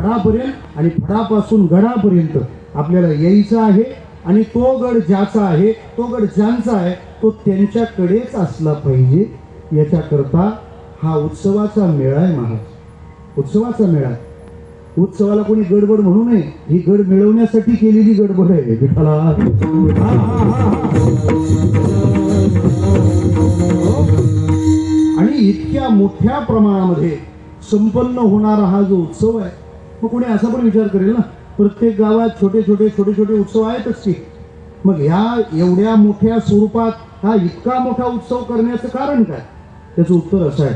फडापर्यंत आणि फडापासून गडापर्यंत आपल्याला यायचं आहे आणि तो गड ज्याचा आहे तो गड ज्यांचा आहे तो त्यांच्याकडेच असला पाहिजे. याच्याकरता हा उत्सवाचा मेळा आहे महाराज. उत्सवाचा मेळा उत्सवाला कोणी गडबड म्हणू नये. ही गड मिळवण्यासाठी केलेली गडबड आहे. विठाला आणि इतक्या मोठ्या प्रमाणामध्ये संपन्न होणारा हा जो उत्सव आहे मग कोणी असा पण विचार करेल ना प्रत्येक गावात छोटे छोटे छोटे छोटे उत्सव आहेतच की. मग ह्या एवढ्या मोठ्या स्वरूपात हा इतका मोठा उत्सव करण्याचं कारण काय? त्याचं उत्तर असं आहे.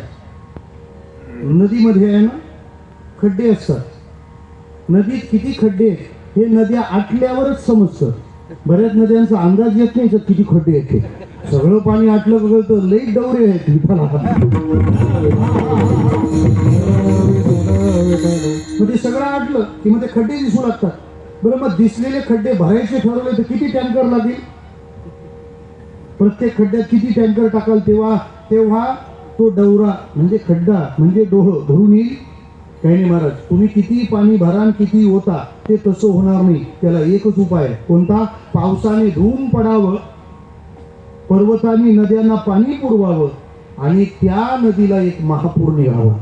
नदीमध्ये आहे ना खड्डे असतात. नदीत किती खड्डे आहेत? हे नद्या आटल्यावरच समजतं. बऱ्याच नद्यांचा अंदाज येत नाही किती खड्डे आहेत सगळं पाणी आटलं बघलं तर लई डवरे आहेत की मग खड्डे दिसू लागतात. बरं मग दिसलेले खड्डे भरायचे ठरवले तर किती टँकर लागेल? प्रत्येक खड्ड्यात किती टँकर टाकाल तेव्हा? तेव्हा तो डवरा म्हणजे खड्डा म्हणजे डोह भरून येईल. काही नाही महाराज तुम्ही किती पाणी भरान किती होता ते तसं होणार नाही. त्याला एकच उपाय कोणता? पावसाने धूम पडावं पर्वतांनी नद्यांना पाणी पुरवावं आणि त्या नदीला एक महापूर निघावा.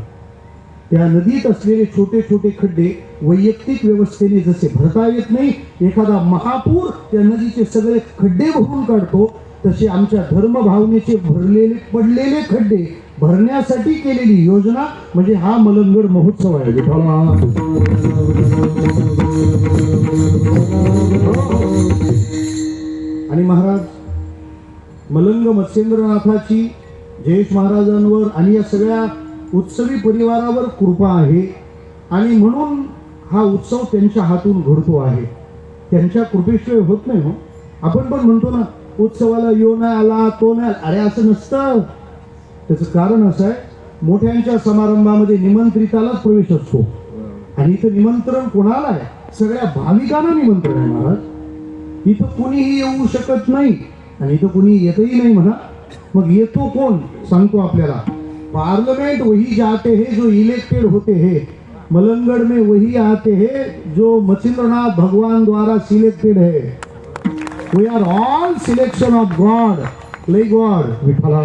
त्या नदीत असलेले छोटे छोटे खड्डे वैयक्तिक व्यवस्थेने जसे भरता येत नाही एखादा महापूर त्या नदीचे सगळे खड्डे भरून काढतो तसे आमच्या धर्मभावनेचे भरलेले पडलेले खड्डे भरण्यासाठी केलेली योजना म्हणजे हा मलंगड महोत्सव आहे. आणि महाराज मलंग मत्स्येंद्रनाथाची जयेश महाराजांवर आणि या सगळ्या उत्सवी परिवारावर कृपा आहे आणि म्हणून हा उत्सव त्यांच्या हातून घडतो आहे. त्यांच्या कृपेशिवाय होत नाही हो. आपण पण म्हणतो ना उत्सवाला यो नाही आला तो नाही आला. अरे असं नसतं. त्याचं कारण असं आहे मोठ्यांच्या समारंभामध्ये निमंत्रितालाच प्रवेश असतो. आणि इथं निमंत्रण कोणाला आहे? सगळ्या भाविकांना निमंत्रण आहे महाराज. इथं कुणीही येऊ शकत नाही आणि इथं कुणी येतही नाही म्हणा. मग येतो कोण? सांगतो आपल्याला. पार्लियामेंट वही जाते हैं जो इलेक्टेड होते हैं। मलंगड़ में वही आते हैं जो मचिंद्रनाथ भगवान द्वारा सिलेक्टेड है। We are all selection of god like god Vitthala